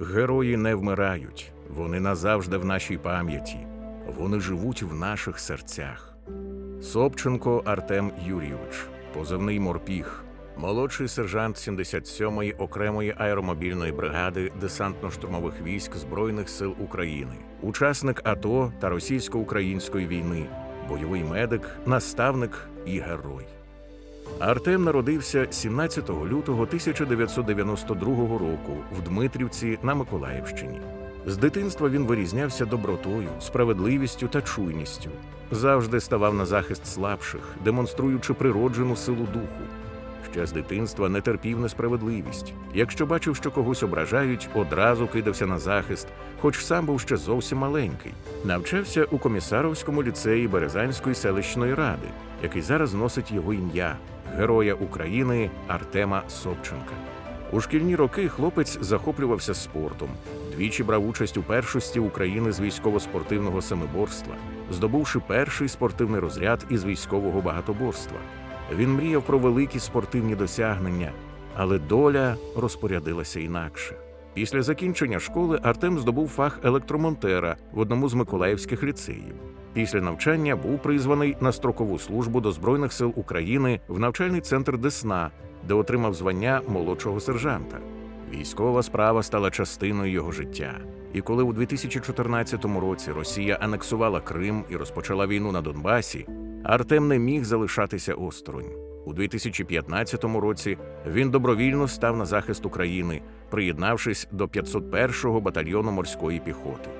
Герої не вмирають, вони назавжди в нашій пам'яті, вони живуть в наших серцях. Собченко Артем Юрійович, позивний морпіг, молодший сержант 77-ї окремої аеромобільної бригади десантно-штурмових військ Збройних сил України, учасник АТО та російсько-української війни, бойовий медик, наставник і герой. Артем народився 17 лютого 1992 року в Дмитрівці на Миколаївщині. З дитинства він вирізнявся добротою, справедливістю та чуйністю. Завжди ставав на захист слабших, демонструючи природжену силу духу. Ще з дитинства не терпів несправедливість. Якщо бачив, що когось ображають, одразу кидався на захист, хоч сам був ще зовсім маленький. Навчався у комісаровському ліцеї Березанської селищної ради, який зараз носить його ім'я Героя України Артема Собченка. У шкільні роки хлопець захоплювався спортом. Двічі брав участь у першості України з військово-спортивного семиборства, здобувши перший спортивний розряд із військового багатоборства. Він мріяв про великі спортивні досягнення, але доля розпорядилася інакше. Після закінчення школи Артем здобув фах електромонтера в одному з миколаївських ліцеїв. Після навчання був призваний на строкову службу до Збройних сил України в навчальний центр Десна, де отримав звання молодшого сержанта. Військова справа стала частиною його життя. І коли у 2014 році Росія анексувала Крим і розпочала війну на Донбасі, Артем не міг залишатися осторонь. У 2015 році він добровільно став на захист України, приєднавшись до 501-го батальйону морської піхоти.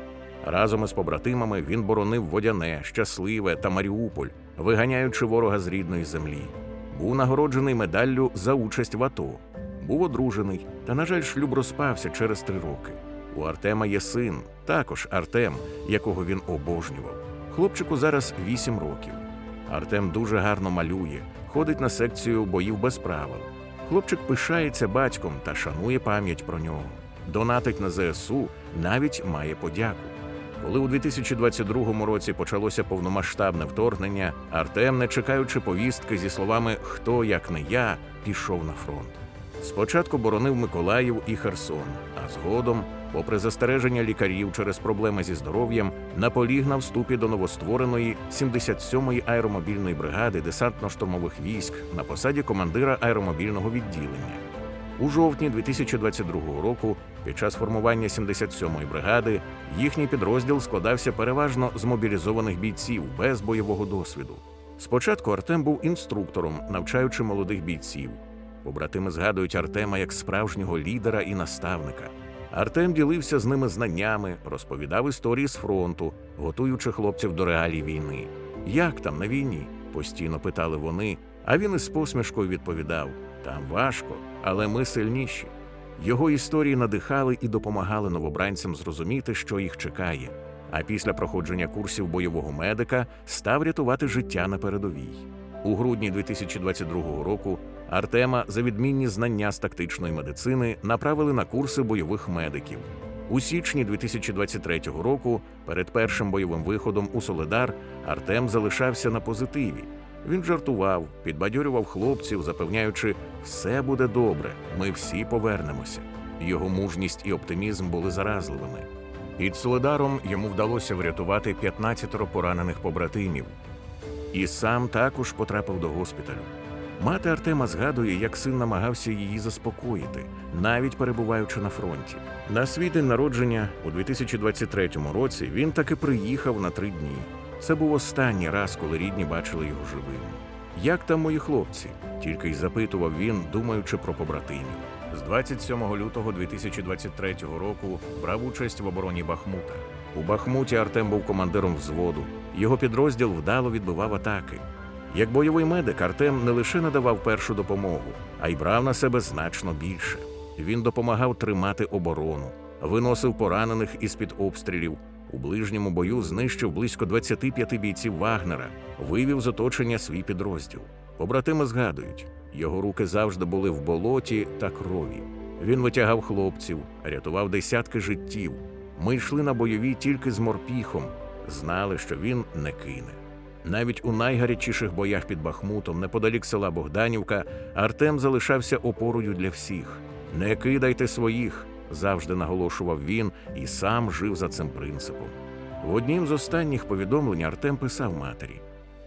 Разом із побратимами він боронив Водяне, Щасливе та Маріуполь, виганяючи ворога з рідної землі. Був нагороджений медаллю за участь в АТО. Був одружений, та, на жаль, шлюб розпався через три роки. У Артема є син, також Артем, якого він обожнював. Хлопчику зараз 8 років. Артем дуже гарно малює, ходить на секцію боїв без правил. Хлопчик пишається батьком та шанує пам'ять про нього. Донатить на ЗСУ, навіть має подяку. Коли у 2022 році почалося повномасштабне вторгнення, Артем, не чекаючи повістки зі словами Хто як не я, пішов на фронт. Спочатку боронив Миколаїв і Херсон, а згодом, попри застереження лікарів через проблеми зі здоров'ям, наполіг на вступі до новоствореної 77-ї аеромобільної бригади десантно-штурмових військ на посаді командира аеромобільного відділення. У жовтні 2022 року, під час формування 77-ї бригади, їхній підрозділ складався переважно з мобілізованих бійців без бойового досвіду. Спочатку Артем був інструктором, навчаючи молодих бійців. Побратими згадують Артема як справжнього лідера і наставника. Артем ділився з ними знаннями, розповідав історії з фронту, готуючи хлопців до реалій війни. Як там на війні? постійно питали вони, а він із посмішкою відповідав: там важко, але ми сильніші. Його історії надихали і допомагали новобранцям зрозуміти, що їх чекає. А після проходження курсів бойового медика став рятувати життя на передовій. У грудні 2022 року Артема за відмінні знання з тактичної медицини направили на курси бойових медиків. У січні 2023 року, перед першим бойовим виходом у Соледар, Артем залишався на позитиві. Він жартував, підбадьорював хлопців, запевняючи, все буде добре, ми всі повернемося. Його мужність і оптимізм були заразливими. Під Соледаром йому вдалося врятувати 15 поранених побратимів. І сам також потрапив до госпіталю. Мати Артема згадує, як син намагався її заспокоїти, навіть перебуваючи на фронті. На свій день народження у 2023 році він таки приїхав на три дні. Це був останній раз, коли рідні бачили його живим. Як там мої хлопці? Тільки й запитував він, думаючи про побратимів. З 27 лютого 2023 року брав участь в обороні Бахмута. У Бахмуті Артем був командиром взводу. Його підрозділ вдало відбивав атаки. Як бойовий медик, Артем не лише надавав першу допомогу, а й брав на себе значно більше. Він допомагав тримати оборону, виносив поранених із під обстрілів. У ближньому бою знищив близько 25 бійців Вагнера, вивів з оточення свій підрозділ. Побратими згадують, його руки завжди були в болоті та крові. Він витягав хлопців, рятував десятки життів. Ми йшли на бойові тільки з морпіхом, знали, що він не кине. Навіть у найгарячіших боях під Бахмутом, неподалік села Богданівка, Артем залишався опорою для всіх. Не кидайте своїх, завжди наголошував він і сам жив за цим принципом. В однім з останніх повідомлень Артем писав матері: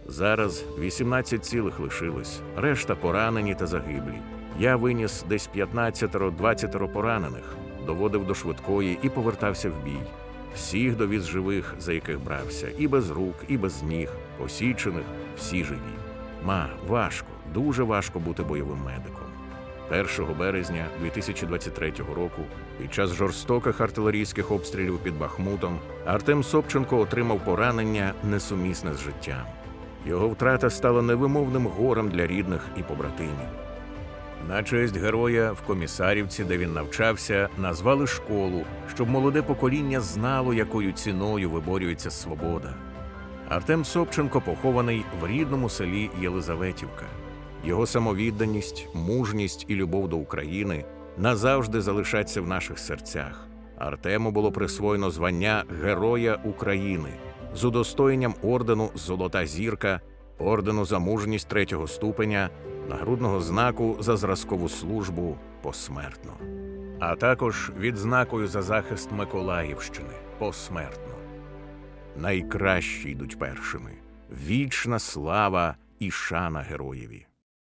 зараз 18 цілих лишилось, решта поранені та загиблі. Я виніс десь 15-20 поранених, доводив до швидкої і повертався в бій. Всіх довіз живих, за яких брався, і без рук, і без ніг, посічених, всі живі. Ма, важко, дуже важко бути бойовим медиком. 1 березня 2023 року, під час жорстоких артилерійських обстрілів під Бахмутом, Артем Собченко отримав поранення несумісне з життям. Його втрата стала невимовним горем для рідних і побратимів. На честь героя в комісарівці, де він навчався, назвали школу, щоб молоде покоління знало, якою ціною виборюється свобода. Артем Собченко похований в рідному селі Єлизаветівка. Його самовідданість, мужність і любов до України назавжди залишаться в наших серцях. Артему було присвоєно звання Героя України з удостоєнням ордену Золота зірка, ордену за мужність третього ступеня, нагрудного знаку за зразкову службу посмертно, а також відзнакою за захист Миколаївщини посмертно. Найкращі йдуть першими. Вічна слава і шана героєві.